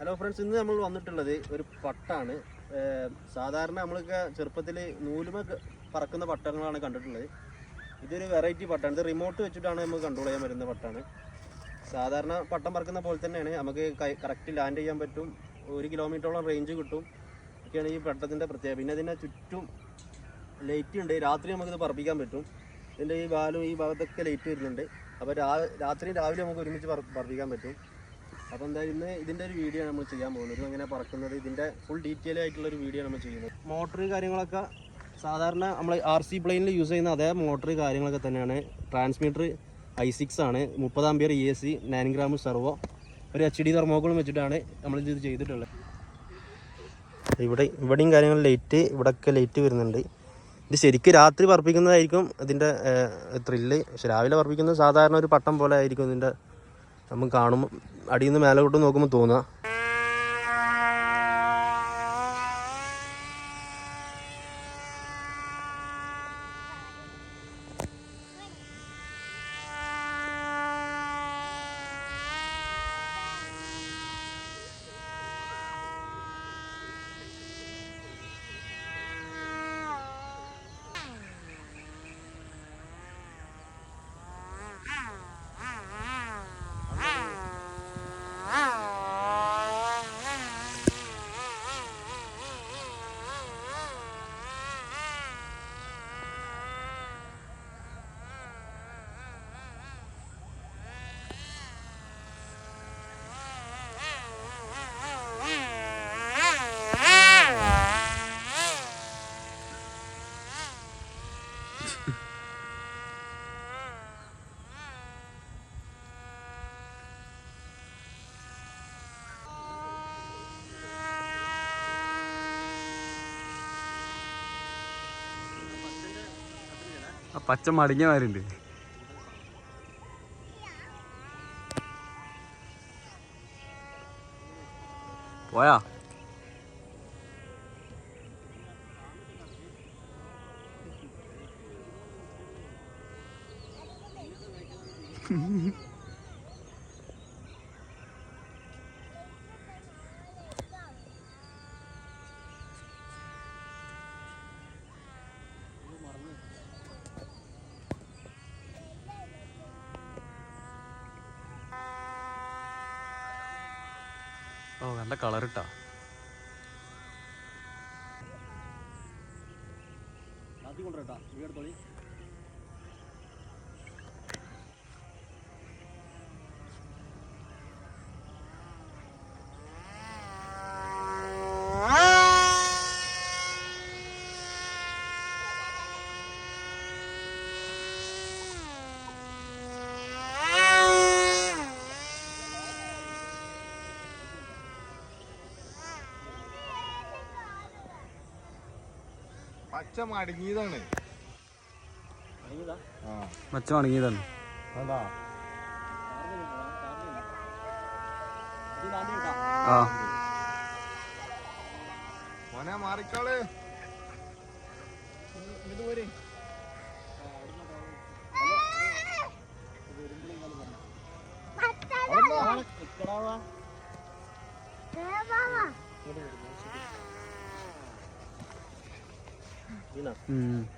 Hello friends ഇന്ന് നമ്മൾ വന്നിട്ടുള്ളത് ഒരു പട്ടാണ്. സാധാരണ നമ്മളൊക്കെ ചെറുപ്പത്തിൽ നൂലുമ പറക്കുന്ന പട്ടങ്ങളാണ് കണ്ടിട്ടുള്ളത്. ഇതൊരു വെറൈറ്റി പട്ടാണ്. ഇത് റിമോട്ട് വെച്ചിട്ടാണ് നമുക്ക് കൺട്രോൾ ചെയ്യാൻ പറ്റുന്ന പട്ടാണ്. സാധാരണ പട്ടം പറക്കുന്ന പോലെ തന്നെയാണ്. നമുക്ക് കറക്റ്റ് ലാൻഡ് ചെയ്യാൻ പറ്റും. ഒരു കിലോമീറ്ററോളം റേഞ്ച് കിട്ടും. ഒക്കെയാണ് ഈ പട്ടത്തിന്റെ പ്രത്യേകത. പിന്നെ അതിന്റെ ചുറ്റും ലൈറ്റ് ഉണ്ട്. രാത്രി നമുക്കിത് പറപ്പിക്കാൻ പറ്റും. ഇതിന്റെ ഈ വാലും ഈ ഭാഗത്തൊക്കെ ലൈറ്റ് വരുന്നുണ്ട്. അപ്പോൾ രാത്രി രാവിലെ നമുക്ക് ഒരുമിച്ച് പറപ്പിക്കാൻ പറ്റും. അപ്പോൾ എന്തായാലും ഇന്ന് ഇതിന്റെ ഒരു വീഡിയോ നമ്മൾ ചെയ്യാൻ പോകുന്നത്. ഇത് എങ്ങനെ പറക്കുന്നത് ഇതിന്റെ ഫുൾ ഡീറ്റെയിൽ ആയിട്ടുള്ള ഒരു വീഡിയോ നമ്മൾ ചെയ്യുന്നത്. മോട്ടർ കാര്യങ്ങളൊക്കെ സാധാരണ നമ്മൾ ആർ സി പ്ലെയിനിൽ യൂസ് ചെയ്യുന്ന അതേ മോട്ടർ കാര്യങ്ങളൊക്കെ തന്നെയാണ്. ട്രാൻസ്മീറ്റർ ഐ സിക്സ് ആണ് മുപ്പത് ampere E S C nine gram servo ഒരു എച്ച് ഡി തെർമോക്കോളും വെച്ചിട്ടാണ് നമ്മളിത് ചെയ്തിട്ടുള്ളത്. ഇവിടെ ഇവിടെയും കാര്യങ്ങൾ ലൈറ്റ് ഇവിടെയൊക്കെ ലൈറ്റ് വരുന്നുണ്ട്. ഇത് ശരിക്കും രാത്രി പറപ്പിക്കുന്നതായിരിക്കും ഇതിന്റെ ത്രില്ല് പക്ഷെ രാവിലെ പറപ്പിക്കുന്നത് സാധാരണ ഒരു പട്ടം പോലെ ആയിരിക്കും ഇതിന്റെ നമുക്ക് കാണുമ്പോൾ അടിയിൽ നിന്ന് മേലോട്ട് നോക്കുമ്പോൾ തോന്നുക പച്ച മടങ്ങിയമാരുണ്ട് പോയാ? ഓ നല്ല രാത്രി കൊണ്ടുവരട്ടാ. ഇവിടെ എടുത്തോളി പച്ച മടങ്ങിയതാണ്. പച്ച മടങ്ങിയതാണ്. അതാ. ആ. മോനെ മാറിക്കാൾ. ഇത് പോരെ. 嗯。